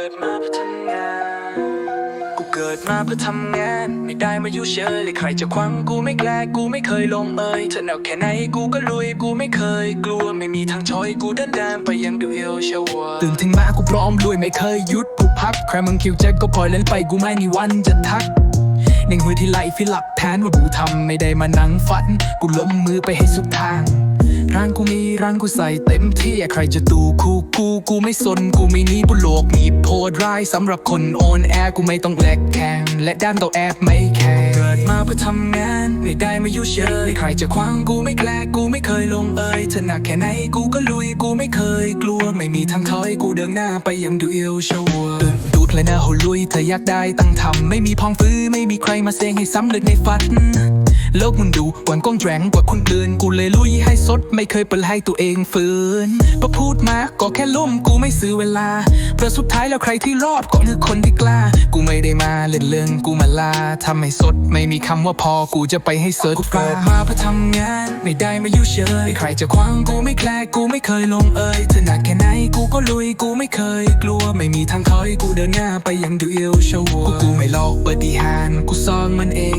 กิดมาเพื่อทำงาน กูเกิดมาเพื่อทำงาน ไม่ได้มาอยุ่เฉยเลยใครจะควังกูไม่แกล้กูไม่เคยลงเอยเธอหนักแค่ไหนกูก็ลุยกูไม่เคย กลัวไม่มีทางถอยกูเดินตามไปยังดูเอลเชวาตื่นถึงมากูพร้อมลุยไม่เคยหยุดผูกพักใครมึงคิวเจ็คก็ปล่อยเล่นไปกูไม่มีวันจะทักในหัวที่ไหลฟิหลักแทนว่ากูทำไม่ได้มานั่งฝัน กูลงมือไปให้สุดทาง ร่างกูมีร่างกูใส่เต็มที่ใครจะดูคู่กูกูไม่สนกูไม่นี้บุโลกมีโพดร้ายสำหรับคนโอนแอร์กูไม่ต้องแลกแข่งและด้านตัวแอบไม่แข่งเกิดมาเพื่อทำงานไม่ได้มาอยุ่เฉยใครจะคว้างกูไม่แกลกูไม่เคยลงเอยเธอหนักแค่ไหนกูก็ลุยกูไม่เคยกลัวไม่มีทางถอยกูเดินหน้าไปยังดูเอลชัวร์ดูเพลนเนอร์เขาลุยเธออยากได้ตั้งทำไม่มีพองฟื้อไม่มีใครมาเซงให้สำเร็จในฝัน กมึงดูหวานกล้องแรงกว่าคนอื่น กูเลยลุยให้สดไม่เคยเปิดให้ตัวเองฝืนพอพูดมาก็แค่ล่มกูไม่ซื้อเวลาเพราะสุดท้ายแล้วใครที่รอดก็คือคนที่กล้า กูไม่ได้มาเล่นเรื่องกูมาลาทำให้สดไม่มีคำว่าพอกูจะไปให้เสิร์ชกูเกิดมาเพื่อทำงาน ไม่ได้มายุ่เฉยใครจะคว้างกูไม่แคลกูไม่เคยลงเอยเธอหนักแค่ไหนกูก็ลุยกูไม่เคยกลัวไม่มีทางถอยกูเดินหน้าไปอยังดูเอลชวกูกูไม่ลอกปฏิหารกูสร้างมันเอง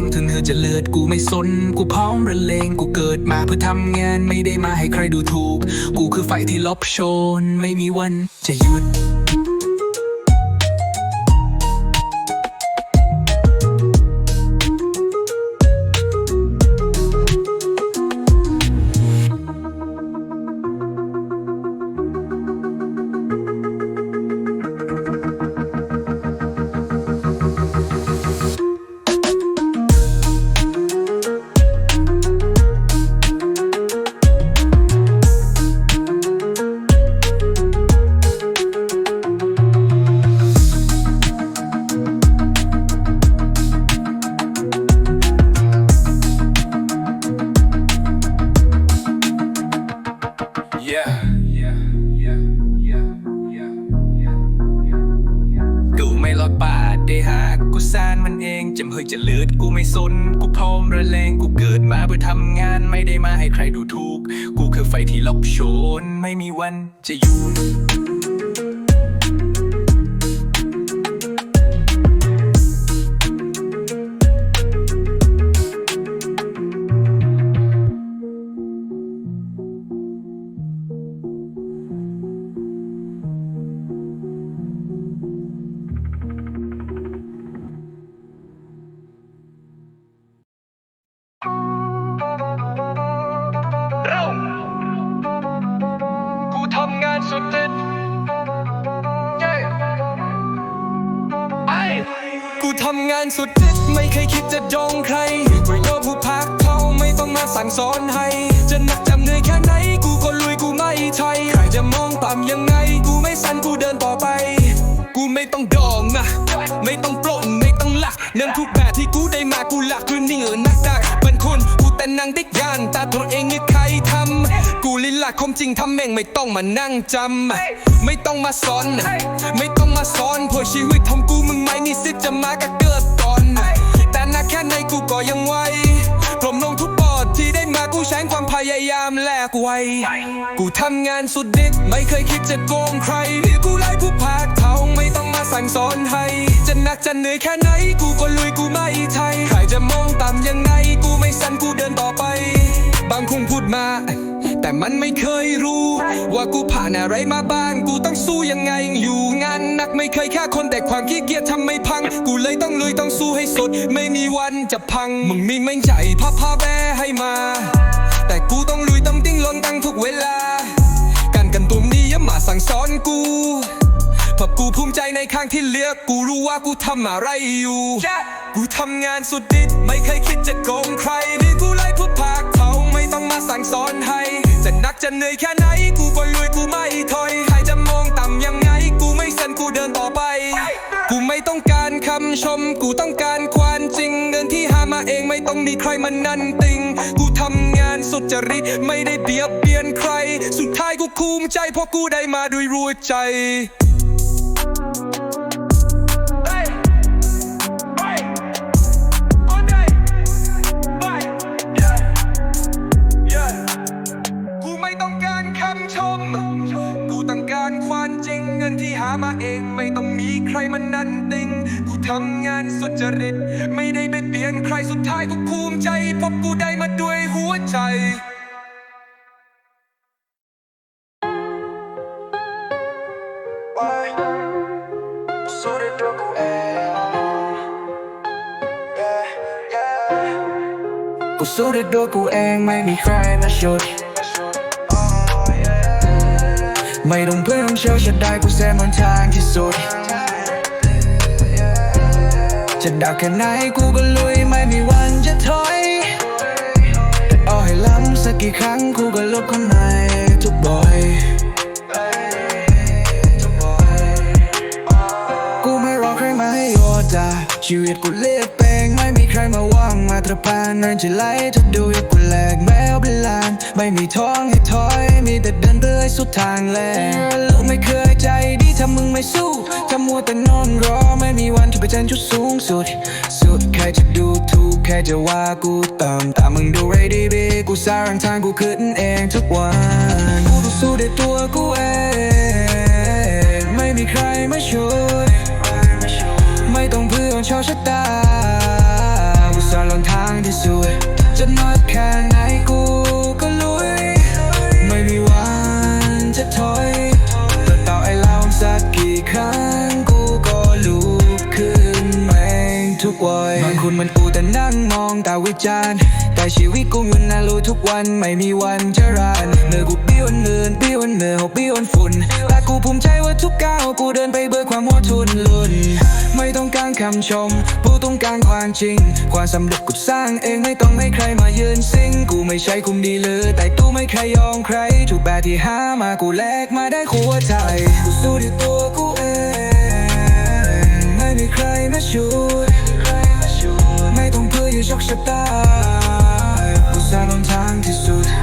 จะเลือดกูไม่สน กูพร้อมระเลงกูเกิดมาเพื่อทำงานไม่ได้มาให้ใครดูถูก กูคือไฟที่ลบโชน ไม่มีวันจะหยุด สางมันเองจำเฮยจะเลือดกูไม่สน กูพร้อมระเลงกูเกิดมาเพื่อทำงานไม่ได้มาให้ใครดูถูก กูคือไฟที่ลบโชน ไม่มีวันจะหยุ สั่งสอนให้ จะหนักจำเหนื่อยแค่ไหน กูก็ลุยกูไม่ถอยใครจะมองต่ำยังไง กูไม่สั่นกูเดินต่อไป กูไม่ต้องดองนะ ไม่ต้องปล้นไม่ต้องหลักเงินทุกแบบที่กูได้มากูหลักคือนี่เออนักดักเป็นคุณกูแต่นั่งดิกยานแต่ตัวเองนี่ใครทำกูลิลละคมจริงทำแม่งไม่ต้องมานั่งจำไม่ต้องมาสอน ไม่ต้องมาสอนเพราะชีวิตของกูมึงไม่มีสิทธิ์จะมากับเกิดก่อนแต่นักแค่ไหนกูก็ยังไหว ไว กูทำงานสุดฤทธิ์ไม่เคยคิดจะโกงใครหรือกูไล่ผู้พาเขาไม่ต้องมาสั่งสอนให้ จะหนักจะเหนื่อยแค่ไหน กูก็ลุยกูไม่ไทย ใครจะมองต่ำยังไง กูไม่สั่นกูเดินต่อไป บางคงพูดมา แต่มันไม่เคยรู้ ว่ากูผ่านอะไรมาบ้าง กูต้องสู้ยังไง อยู่งานหนักไม่เคยแค่คนแต่ความขี้เกียจทำไม่พัง กูเลยต้องลุยต้องสู้ให้สุด ไม่มีวันจะพัง มึงมีแม่งใจพาพาแบให้มา กูต้องลุยต้องดิ้งรนตั้งทุกเวลา การกันตุ้มนี้อย่ามาสั่งสอนกูเพราะกูภูมิใจในข้างที่เลือก กูรู้ว่ากูทำอะไรอยู่ กูทำงานสุดฤทธิ์ไม่เคยคิดจะโกงใครหรือกูไล่พวกพากเขาไม่ต้องมาสั่งสอนให้ จะหนักจะเหนื่อยแค่ไหน กูก็ลุยกูไม่ถอย ใครจะมองต่ำยังไง กูไม่สั่นกูเดินต่อไป กูไม่ต้องการคำชม กูต้องการความจริง เงินที่หามาเองไม่ต้องมีใครมานั่นติงกูทำงานสุ จริต ไม่ได้เบียดเบียนใคร สุดท้ายกูภูมใจเพราะกูได้มาด้วยรู้ใจ มามาเองไม่ต้องมีใครมานั่นติงกูทำงานสุจริต ไม่ได้ไปเปลี่ยนใครสุดท้ายกูภูมิใจเพราะกูได้มาด้วยหัวใจสู้ด้วยตัวกูเองกูสู้ด้วยตัวกูเองไม่มีใครมาชุด ไม่ต้องเพื่อนเชื่อฉันได้กูเส้นบนทางที่สุด จะดักแค่ไหนกูก็ลุยไม่มีวันจะถอยแต่เอาให้ล้ำสักกี่ครั้งกูก็ลบคนในทุกบ่อยกูไม่รอใครมาให้โอดาชีวิตกูเรียบเองไม่มี ใครมาวางมาตรพานนั่นจะไล่จะดูให้กูแหลกแมวเป็นลานไม่มีท้องให้ถอย มีแต่เดินเรื่อยสุดทางแหลลูกไม่เคยใจดีถ้ามึงไม่สู้ถ้ามัวแต่นอนรอไม่มีวันที่ไปเจนจุดสูงสุด สุดใครจะดูถูกใครจะว่ากูต่ำแต่มึงดูไรดีบีกูสร้างทางกูขึ้นเองทุกวันกูต้องสู้ด้วยตัวกูเองไม่มีใครมาช่วยไม่ต้องเพื่อนชอชะตา อุตส่าห์หลงทางที่สุดจะนอดแค่ไหนกูก็ลุย ไม่มีวันจะถอยต่ต่อไอ้เราสักกี่ครั้งกูก็ลุกขึ้นแม่งทุกวันบางคนมันปูแต่นั่งมองแต่วิจารณ์แต่ชีวิตกูอยู่นารู้ทุกวันไม่มีวันจะรานเมื่อกูเบี้ยวเนินเบี้ยวเนื้อหกเบี้ยวฝุ่นแต่กูภูมิใจว่าทุกก้าวกูเดินไปเบิกความหัวทุนลุน ต้องการคำชม ผู้ต้องการความจริง ความสำเร็จกูสร้างเองไม่ต้องให้ใครมายืนซิงกูไม่ใช่คุมดีเลยแต่ตู้ไม่เคยยอมใครทุกแบบที่หามากูแลกมาได้หัวใจกูสู้ด้วยตัวกูเองไม่มีใครมาช่วยไม่ต้องเพื่ออยู่ชกชะตากูสร้างหนทางที่สุด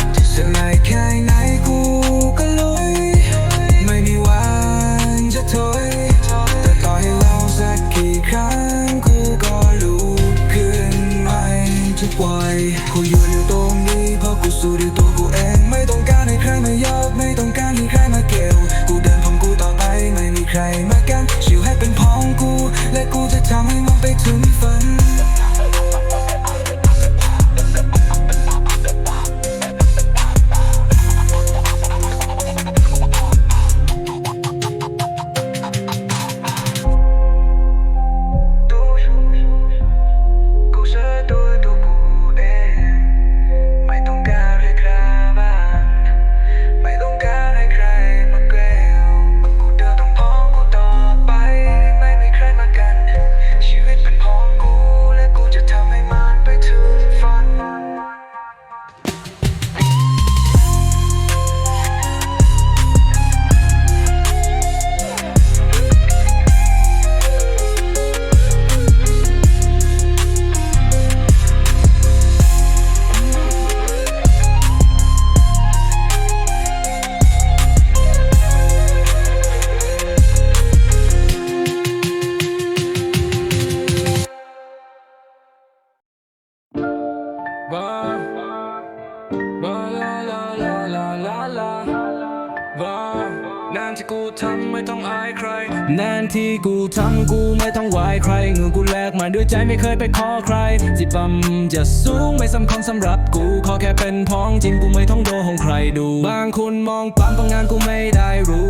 นานที่กูทำกูไม่ต้องไหวใครเงินกูแลกมาด้วยใจไม่เคยไปขอใครสิบัมจะสูงไม่สำคัญสำหรับกูขอแค่เป็นพ้องจริงกูไม่ต้องโดของใครดู บางคนมองปั๊มพราะงานกูไม่ได้รู้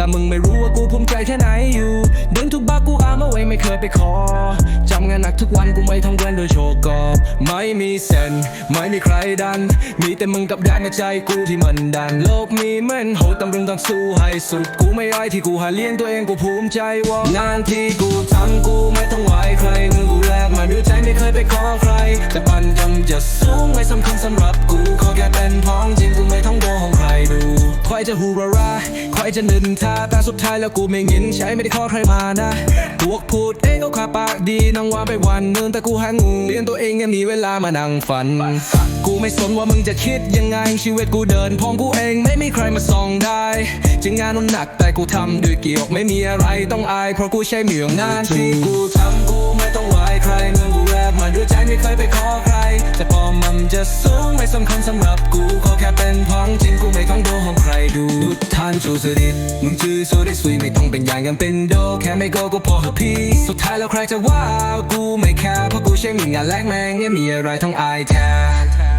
แต่มึงไม่รู้ว่ากูภูมิใจแค่ไหนอยู่เดินทุกบักกูอามาไว้ไม่เคยไปขอจำงานหนักทุกวันกูไม่ต้องเว้นโดยโชว์กอบไม่มีเส้นไม่มีใครดัน มีแต่มึงกับแดนในใจกูที่มันดัน โลกมีเหมันโหดตำรึงต้องสู้ให้สุดกูไม่อ้อยที่กูหาเลี้ยงตัวเองกูภูมิใจว่างานที่กูทำกูไม่ต้องไหวใครเงินกูแลกมาด้วยใจไม่เคยไปขอใคร แต่ปันยังจะสูงไม่สำคัญสำหรับกูขอแค่เป็นพ้องจริงกูไม่ต้องโดของใครดูใครจะฮูรารา ใครจะนินทาแต่สุดท้ายแล้วกูไม่งินใช้ไม่ได้ขอใครมานะพวกพูดเองก็ขาปากดีนั่งว่าไปวันนึงแต่กูหางูเลี้ยงตัวเองยังมีเวลามานั่งฝัน กูไม่สนว่ามึงจะคิดยังไงชีวิตกูเดินพองกูเองไม่มีใครมาส่องได้จะงงานมันหนักแต่กูทำด้วยเกียรไม่มีอะไรต้องอายเพราะกูใช้เหมียวงานที่กูทำกูไม่ต้องไหวใครเงินกูแลกกมาด้วยใจไม่เคยไปขอใครจะปอมมันจะสูงไม่สำคัญสำหรับกูขอแค่เป็นพ้องจริงกูไม่ต้องดูของใครดูานชูสดิตมึงจื้อโซดิสวีไม่ต้องเป็นอย่างกันเป็นโด แค่ไม่โกก็พอเหอะพี่ สุดท้ายแล้วใครจะว่า กูไม่แคร์เพราะกูใช่มีงานแลกแมงเนี่ยมีอะไรต้องอายแทน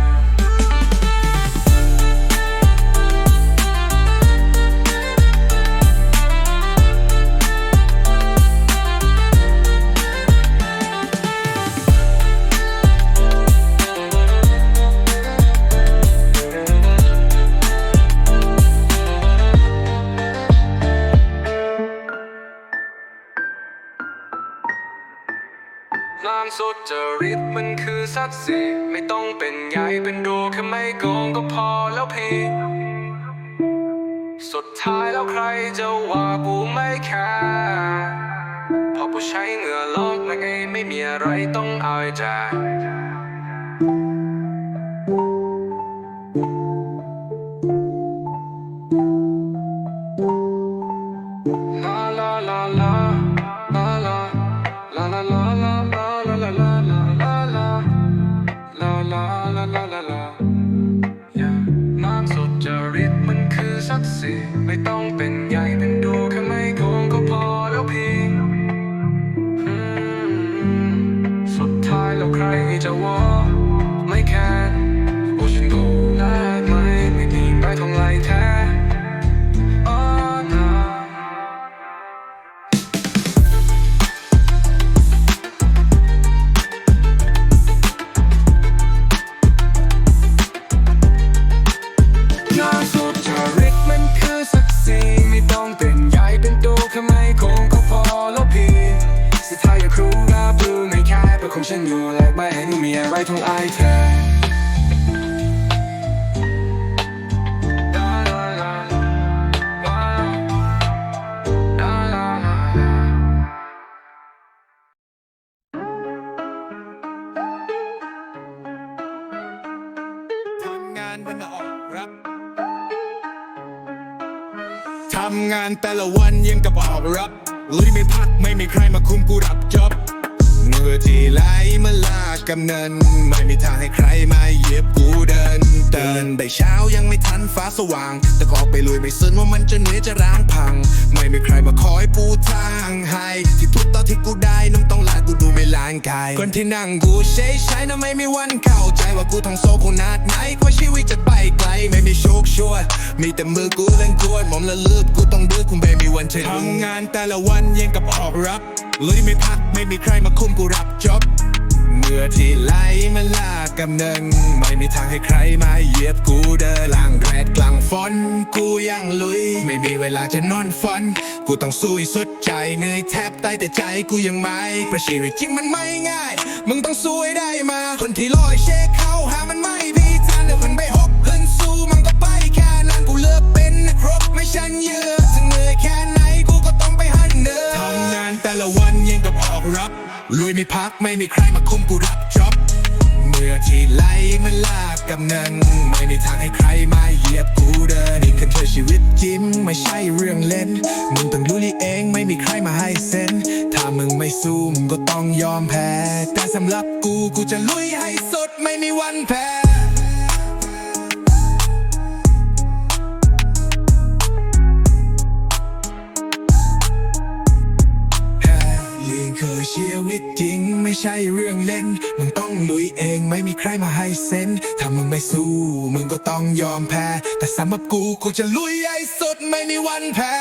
สักสิไม่ต้องเป็นใหญ่เป็นดูแค่ไม่โกงก็พอแล้วพี่สุดท้ายแล้วใครจะว่ากูไม่แคร์เพราะกูใช้เหงื่อลอกนั่นไงไม่มีอะไรต้องเอาใจ ไม่ต้องเป็นใหญ่เป็น ต้องอายเธอทำงานแต่ละวันยังกับออกรับลุยไม่พักไม่มีใครมาคุมกูรับจ็อบ เมื่อที่ไหลมาลากกำเนิน ไม่มีทางให้ใครมาเหยียบกูเดินเดินแต่เช้ายังไม่ทันฟ้าสว่าง แต่ก็ออกไปลุยไม่สนว่ามันจะเหนื่อยจะร้างพัง ไม่มีใครมาคอยปูทางให้ที่ทุกตอนที่กูได้น้ำต้องลากูดูางกายคนที่นั่งกูใช้ใช้นะไม่มีวันเข้าใจว่ากูทั้งโซคงนาดไหนกว่าชีวิตจะไปไกลไม่มีโชคช่วยมีแต่มือกูเล่นกวนหมอมละเลือกกูต้องดื้อคงไม่มีวันเฉยทำงานแต่ละวันยังกับออกรับลุยไม่พักไม่มีใครมาคุมกูรับจ็อบ เมื่อที่ไหลมันลากกำเนิงไม่มีทางให้ใครมาเหยียบกูเดินล่างแรดกลางฝนกูยังลุย ไม่มีเวลาจะนอนฝัน กูต้องสู้ให้สุดใจเหนื่อยแทบตายแต่ใจกูยังไม่ประชีวิตจริงมันไม่ง่าย มึงต้องสู้ให้ได้มาคนที่ลอยเช็ค ลุยไม่พักไม่มีใครมาคุมกูรับจ็อบเมื่อที่ไหลมันลากกำเนิงไม่มีทางให้ใครมาเหยียบกูเดินนี่คือเธอชีวิตจริงไม่ใช่เรื่องเล่นมึงต้องรู้ลีเองไม่มีใครมาให้เซนถ้ามึงไม่สู้มึงก็ต้องยอมแพ้ แต่สำหรับกูกูจะลุยให้สุดไม่มีวันแพ้ ชีวิตจริงไม่ใช่เรื่องเล่น มึงต้องลุยเองไม่มีใครมาให้เซนถ้ามึงไม่สู้ มึงก็ต้องยอมแพ้ แต่สำหรับกูกูจะลุยให้สุดไม่มีวันแพ้